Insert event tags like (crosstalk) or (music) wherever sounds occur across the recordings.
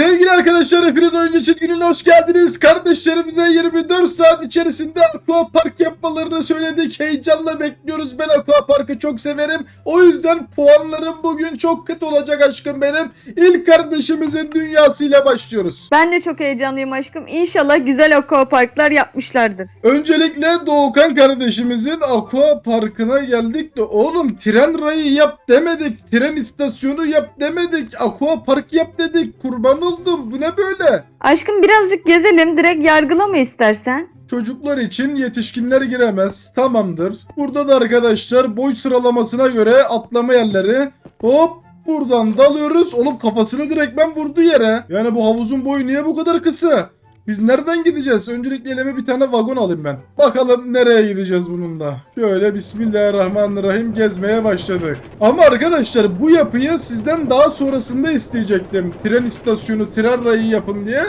Sevgili arkadaşlar hepiniz oyuncu çizginin hoş geldiniz. Kardeşlerimize 24 saat içerisinde aqua park yapmalarını söyledik. Heyecanla bekliyoruz. Ben aqua parkı çok severim. O yüzden puanlarım bugün çok kötü olacak aşkım benim. İlk kardeşimizin dünyasıyla başlıyoruz. Ben de çok heyecanlıyım aşkım. İnşallah güzel aquaparklar yapmışlardır. Öncelikle Doğukan kardeşimizin aqua parkına geldik de oğlum tren rayı yap demedik. Tren istasyonu yap demedik. Aqua park yap dedik. Kurban oldum. Bu ne böyle? Aşkım birazcık gezelim. Direkt yargılama istersen. Çocuklar için yetişkinler giremez. Tamamdır. Burada da arkadaşlar boy sıralamasına göre atlama yerleri. Hop buradan dalıyoruz. Oğlum kafasını direktmen vurdu yere. Yani bu havuzun boyu niye bu kadar kısa? Biz nereden gideceğiz? Öncelikle elime bir tane vagon alayım ben. Bakalım nereye gideceğiz bununla. Şöyle bismillahirrahmanirrahim gezmeye başladık. Ama arkadaşlar bu yapıyı sizden daha sonrasında isteyecektim. Tren istasyonu, tren rayı yapın diye.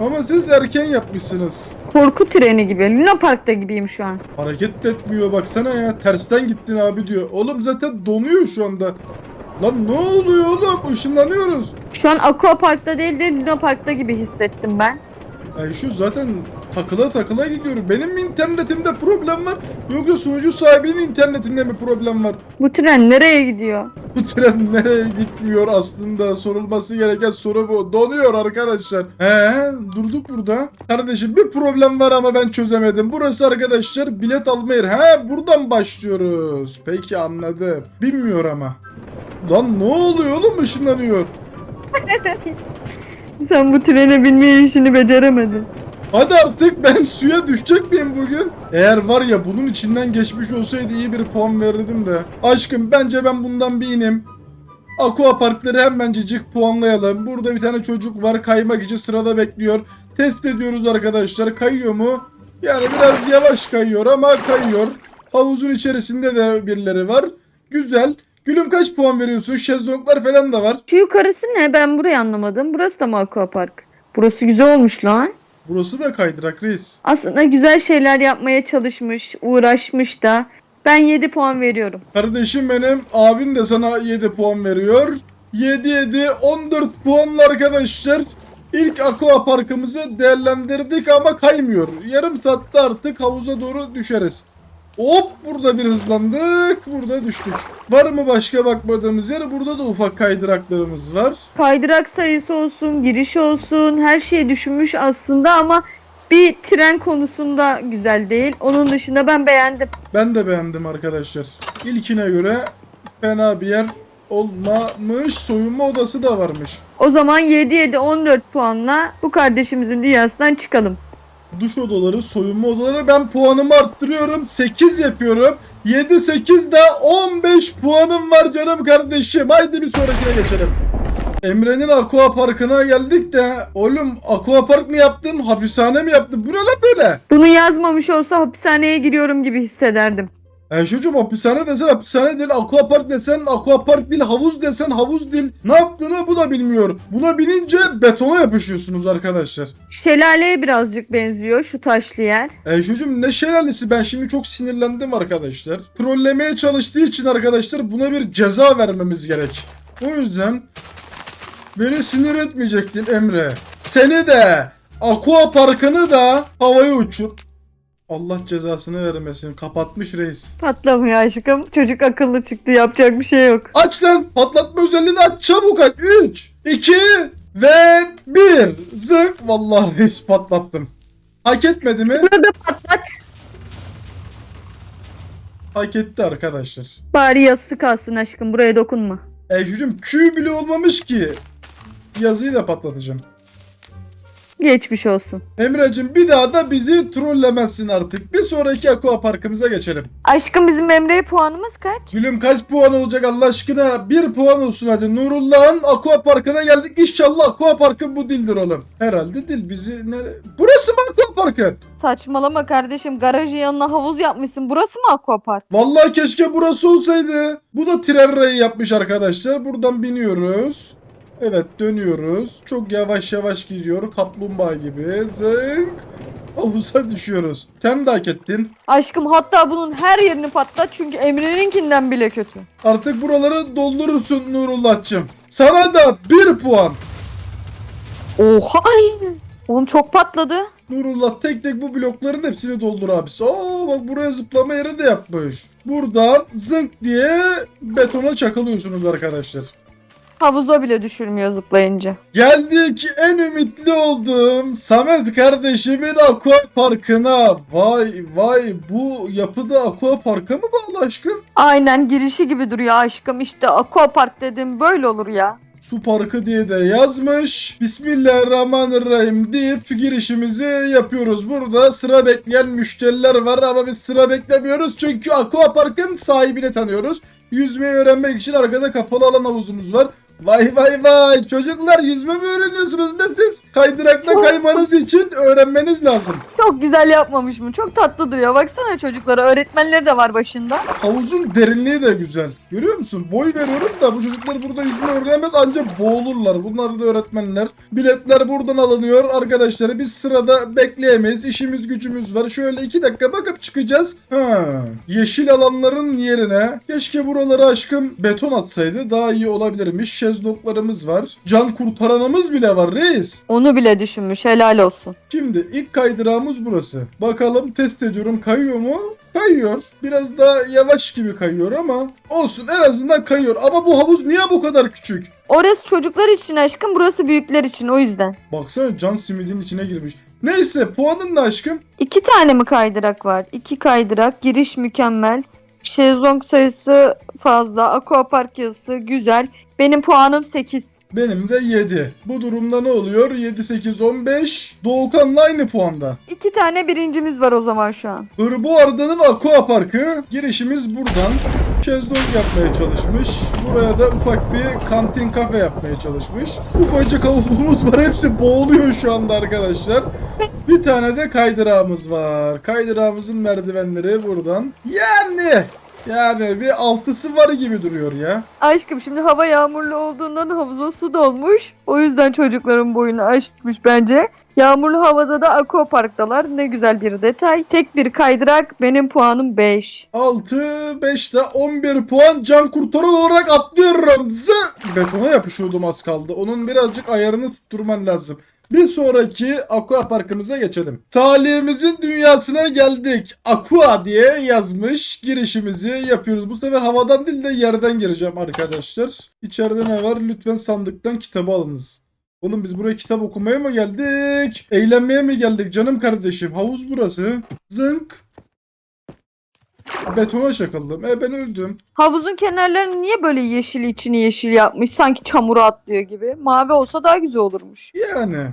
Ama siz erken yapmışsınız. Korku treni gibi. Luna Park'ta gibiyim şu an. Hareket de etmiyor baksana ya. Tersten gittin abi diyor. Oğlum zaten donuyor şu anda. Lan ne oluyor oğlum? Işınlanıyoruz. Şu an aquaparkta değil de Luna Park'ta gibi hissettim ben. Ay şu zaten takıla takıla gidiyorum. Benim mi internetimde problem var? Yoksa sunucu sahibinin internetinde mi problem var? Bu tren nereye gidiyor? Bu tren nereye gitmiyor aslında? Sorulması gereken soru bu. Donuyor arkadaşlar. He durduk burada. Kardeşim bir problem var ama ben çözemedim. Burası arkadaşlar bilet alma yeri. He buradan başlıyoruz. Peki anladım. Bilmiyor ama. Lan ne oluyor oğlum ışınlanıyor. (laughs) Sen bu trene binme işini beceremedin. Hadi artık ben suya düşecek miyim bugün? Eğer var ya bunun içinden geçmiş olsaydı iyi bir puan verirdim de. Aşkım bence ben bundan bir ineyim. Aqua parkları hemencecik puanlayalım. Burada bir tane çocuk var kaymak için sırada bekliyor. Test ediyoruz arkadaşlar. Kayıyor mu? Yani biraz yavaş kayıyor ama kayıyor. Havuzun içerisinde de birileri var. Güzel. Gülüm kaç puan veriyorsun? Şezlonglar falan da var. Şu yukarısı ne? Ben burayı anlamadım. Burası da mı aquapark? Burası güzel olmuş lan. Burası da kaydırak reis. Aslında güzel şeyler yapmaya çalışmış, uğraşmış da. Ben 7 puan veriyorum. Kardeşim benim abin de sana 7 puan veriyor. 7 7 14 puanla arkadaşlar. İlk aqua parkımızı değerlendirdik ama kaymıyor. Yarım saatte artık havuza doğru düşeriz. Hop burada bir hızlandık. Burada düştük. Var mı başka bakmadığımız yer? Burada da ufak kaydıraklarımız var. Kaydırak sayısı olsun, giriş olsun, her şeyi düşünmüş aslında ama bir tren konusunda güzel değil. Onun dışında ben beğendim. Ben de beğendim arkadaşlar. İlkine göre fena bir yer olmamış. Soyunma odası da varmış. O zaman 7-7-14 puanla bu kardeşimizin dünyasından çıkalım. Duş odaları, soyunma odaları ben puanımı arttırıyorum. 8 yapıyorum. 7 8 daha 15 puanım var canım kardeşim. Haydi bir sonrakine geçelim. Emre'nin aqua parkına geldik de oğlum aqua park mı yaptın hapishane mi yaptın bu ne lan böyle? Bunu yazmamış olsa hapishaneye giriyorum gibi hissederdim. E çocuğum hapishane desen hapishane değil aqua park desen aqua park değil havuz desen havuz değil. Ne yaptığını bu da bilmiyor. Buna binince betona yapışıyorsunuz arkadaşlar. Şelaleye birazcık benziyor şu taşlı yer. E çocuğum ne şelalesi ben şimdi çok sinirlendim arkadaşlar. Trollemeye çalıştığı için arkadaşlar buna bir ceza vermemiz gerek. O yüzden beni sinir etmeyecektin Emre. Seni de Aqua Parkı'nı da havaya uçur. Allah cezasını vermesin. Kapatmış reis. Patlamıyor aşkım. Çocuk akıllı çıktı yapacak bir şey yok. Aç lan patlatma özelliğini aç çabuk aç. 3, 2 ve 1. Zık. Vallahi reis patlattım. Hak etmedi mi? Burada patlat. Hak etti arkadaşlar. Bari yastık alsın aşkım buraya dokunma. E çocuğum Q bile olmamış ki. Yazıyı da patlatacağım. Geçmiş olsun. Emre'cim bir daha da bizi trollemezsin artık. Bir sonraki aqua parkımıza geçelim. Aşkım bizim Emre'ye puanımız kaç? Gülüm kaç puan olacak Allah aşkına? Bir puan olsun hadi. Nurullah'ın aqua parkına geldik. İnşallah aqua parkı bu dildir oğlum. Herhalde dil bizi nere... Burası mı aqua parkı? Saçmalama kardeşim garajın yanına havuz yapmışsın. Burası mı aquapark? Vallahi keşke burası olsaydı. Bu da tren rayı yapmış arkadaşlar. Buradan biniyoruz. Evet dönüyoruz. Çok yavaş yavaş gidiyor. Kaplumbağa gibi. Zınk. Havuza düşüyoruz. Sen de hak ettin. Aşkım hatta bunun her yerini patlat çünkü Emre'ninkinden bile kötü. Artık buraları doldurursun Nurullah'cığım. Sana da bir puan. Oha. Oğlum çok patladı. Nurullah tek tek bu blokların hepsini doldur abisi. Aa bak buraya zıplama yeri de yapmış. Buradan zınk diye betona çakılıyorsunuz arkadaşlar. Havuza bile düşürmüyor zıplayınca. Geldik en ümitli olduğum Samet kardeşimin aqua parkına. Vay vay bu yapıda aqua parka mı bağlı aşkım? Aynen girişi gibi duruyor aşkım. İşte aquapark dedim böyle olur ya. Su parkı diye de yazmış. Bismillahirrahmanirrahim deyip girişimizi yapıyoruz. Burada sıra bekleyen müşteriler var ama biz sıra beklemiyoruz. Çünkü aqua parkın sahibini tanıyoruz. Yüzmeyi öğrenmek için arkada kapalı alan havuzumuz var. Vay vay vay çocuklar yüzme mi öğreniyorsunuz ne siz? Kaydırakla Çok- kaymanız için öğrenmeniz lazım. Çok güzel yapmamış mı? Çok tatlı duruyor. Baksana çocuklara. Öğretmenleri de var başında. Havuzun derinliği de güzel. Görüyor musun? Boy veriyorum da bu çocuklar burada yüzme öğrenemez ancak boğulurlar. Bunlar da öğretmenler. Biletler buradan alınıyor. Arkadaşlar biz sırada bekleyemeyiz. İşimiz gücümüz var. Şöyle iki dakika bakıp çıkacağız. Ha. Yeşil alanların yerine keşke buralara aşkım beton atsaydı daha iyi olabilirmiş. Şezlonglarımız var. Can kurtaranımız bile var reis. Onu bile düşünmüş. Helal olsun. Şimdi ilk kaydırağımız burası. Bakalım test ediyorum kayıyor mu? Kayıyor. Biraz daha yavaş gibi kayıyor ama olsun en azından kayıyor. Ama bu havuz niye bu kadar küçük? Orası çocuklar için aşkım. Burası büyükler için. O yüzden. Baksana can simidin içine girmiş. Neyse puanın ne aşkım? İki tane mi kaydırak var? İki kaydırak. Giriş mükemmel. Şezlong sayısı fazla. Aquapark yazısı güzel. Benim puanım 8. Benim de 7. Bu durumda ne oluyor? 7, 8, 15. Doğukan'la aynı puanda. İki tane birincimiz var o zaman şu an. Hırbu Arda'nın Aqua Parkı. Girişimiz buradan. Şezlong yapmaya çalışmış. Buraya da ufak bir kantin kafe yapmaya çalışmış. Ufacık havuzumuz var. Hepsi boğuluyor şu anda arkadaşlar. Bir tane de kaydırağımız var. Kaydırağımızın merdivenleri buradan. Yani yani bir altısı var gibi duruyor ya. Aşkım şimdi hava yağmurlu olduğundan havuza su dolmuş. O yüzden çocukların boyunu aşmış bence. Yağmurlu havada da aquaparktalar. Ne güzel bir detay. Tek bir kaydırak benim puanım 5. 6, 5'te 11 puan can kurtaran olarak atlıyorum. Zı! Betona yapışıyordum az kaldı. Onun birazcık ayarını tutturman lazım. Bir sonraki aqua parkımıza geçelim. Salihimizin dünyasına geldik. Aqua diye yazmış. Girişimizi yapıyoruz. Bu sefer havadan değil de yerden gireceğim arkadaşlar. İçeride ne var? Lütfen sandıktan kitabı alınız. Oğlum biz buraya kitap okumaya mı geldik? Eğlenmeye mi geldik canım kardeşim? Havuz burası. Zınk. Betona çakıldım. E ben öldüm. Havuzun kenarlarını niye böyle yeşil içini yeşil yapmış? Sanki çamura atlıyor gibi. Mavi olsa daha güzel olurmuş. Yani.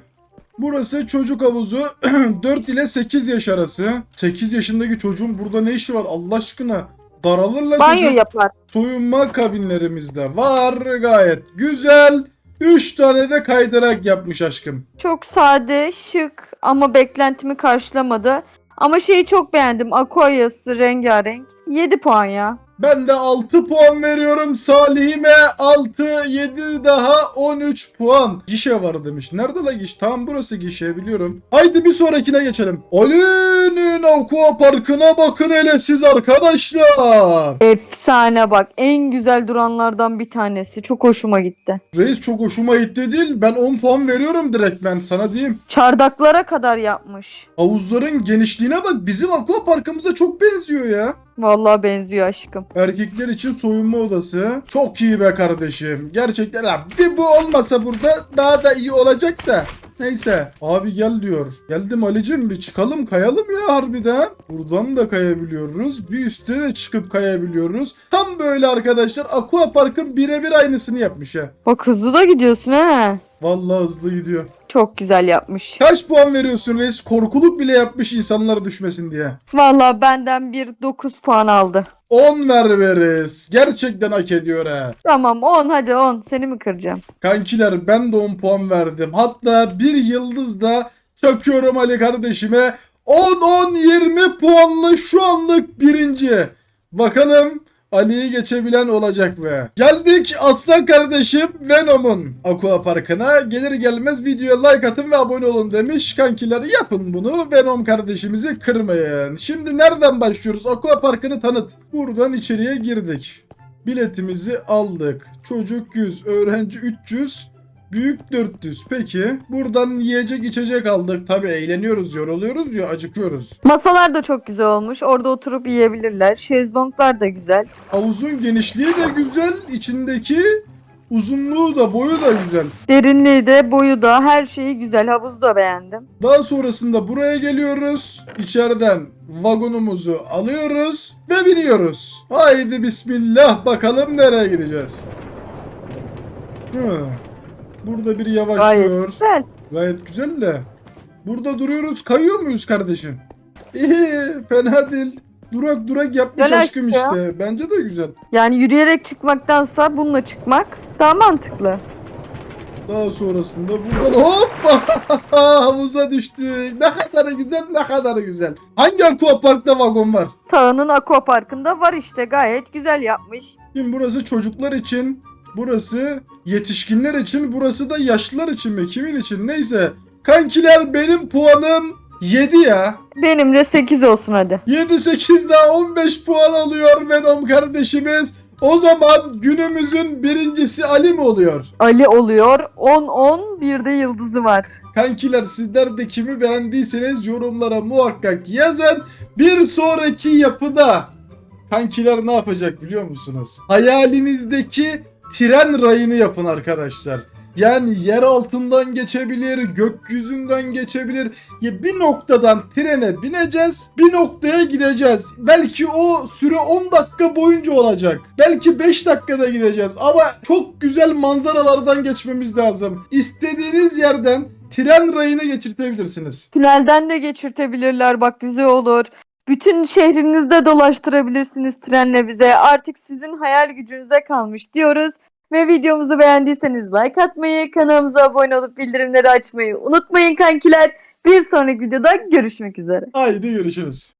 Burası çocuk havuzu (clears throat) 4 ile 8 yaş arası. 8 yaşındaki çocuğun burada ne işi var Allah aşkına? Daralırlar Banyo çocuk. yapar. Soyunma kabinlerimiz de var gayet güzel. 3 tane de kaydırak yapmış aşkım. Çok sade, şık ama beklentimi karşılamadı. Ama şeyi çok beğendim. Aquarius'ı rengarenk. 7 puan ya. Ben de 6 puan veriyorum Salih'ime 6 7 daha 13 puan. Gişe var demiş. Nerede la gişe? Tam burası gişe biliyorum. Haydi bir sonrakine geçelim. Ali'nin Aqua Parkı'na bakın hele siz arkadaşlar. Efsane bak. En güzel duranlardan bir tanesi. Çok hoşuma gitti. Reis çok hoşuma gitti değil. Ben 10 puan veriyorum direkt ben sana diyeyim. Çardaklara kadar yapmış. Havuzların genişliğine bak bizim Aqua Parkımıza çok benziyor ya. Vallahi benziyor aşkım. Erkekler için soyunma odası. Çok iyi be kardeşim. Gerçekten ha, bir bu olmasa burada daha da iyi olacak da. Neyse. Abi gel diyor. Geldim Ali'cim bir çıkalım kayalım ya harbiden. Buradan da kayabiliyoruz. Bir üstte de çıkıp kayabiliyoruz. Tam böyle arkadaşlar Aqua Park'ın birebir aynısını yapmış ya. Bak hızlı da gidiyorsun ha. Vallahi hızlı gidiyor. Çok güzel yapmış. Kaç puan veriyorsun reis? Korkuluk bile yapmış insanlara düşmesin diye. Vallahi benden bir 9 puan aldı. 10 ver veririz. Gerçekten hak ediyor ha. Tamam 10 hadi 10. Seni mi kıracağım? Kankiler ben de 10 puan verdim. Hatta bir yıldız da çakıyorum Ali kardeşime. 10-10-20 puanlı şu anlık birinci. Bakalım Ali'yi geçebilen olacak mı? Geldik aslan kardeşim Venom'un Aqua Parkı'na. Gelir gelmez videoya like atın ve abone olun demiş. Kankiler yapın bunu. Venom kardeşimizi kırmayın. Şimdi nereden başlıyoruz? Aqua Parkı'nı tanıt. Buradan içeriye girdik. Biletimizi aldık. Çocuk 100, öğrenci 300. Büyük 400. Peki. Buradan yiyecek içecek aldık. Tabii eğleniyoruz, yoruluyoruz ya, acıkıyoruz. Masalar da çok güzel olmuş. Orada oturup yiyebilirler. Şezlonglar da güzel. Havuzun genişliği de güzel. içindeki uzunluğu da boyu da güzel. Derinliği de boyu da her şeyi güzel. Havuzu da beğendim. Daha sonrasında buraya geliyoruz. İçeriden vagonumuzu alıyoruz ve biniyoruz. Haydi bismillah bakalım nereye gideceğiz. Hı. Burada bir Gayet yavaşlıyor. güzel. Gayet güzel de. Burada duruyoruz. Kayıyor muyuz kardeşim? İyi, fena değil. Durak durak yapmış Güzel aşkım aşkım. işte. Bence de güzel. Yani yürüyerek çıkmaktansa bununla çıkmak daha mantıklı. Daha sonrasında buradan hoppa (laughs) havuza düştük. Ne kadar güzel, ne kadar güzel. Hangi aquaparkta vagon var? Tağının aquaparkında var işte gayet güzel yapmış. Şimdi burası çocuklar için, burası yetişkinler için, burası da yaşlılar için mi? Kimin için? Neyse. Kankiler benim puanım 7 ya. Benim de 8 olsun hadi. 7 8 daha 15 puan alıyor Venom kardeşimiz. O zaman günümüzün birincisi Ali mi oluyor? Ali oluyor. 10-10 bir de yıldızı var. Kankiler sizler de kimi beğendiyseniz yorumlara muhakkak yazın. Bir sonraki yapıda kankiler ne yapacak biliyor musunuz? Hayalinizdeki tren rayını yapın arkadaşlar. Yani yer altından geçebilir, gökyüzünden geçebilir. Ya bir noktadan trene bineceğiz, bir noktaya gideceğiz. Belki o süre 10 dakika boyunca olacak. Belki 5 dakikada gideceğiz. Ama çok güzel manzaralardan geçmemiz lazım. İstediğiniz yerden tren rayını geçirtebilirsiniz. Tünelden de geçirtebilirler bak güzel olur. Bütün şehrinizde dolaştırabilirsiniz trenle bize. Artık sizin hayal gücünüze kalmış diyoruz. Ve videomuzu beğendiyseniz like atmayı, kanalımıza abone olup bildirimleri açmayı unutmayın kankiler. Bir sonraki videoda görüşmek üzere. Haydi görüşürüz.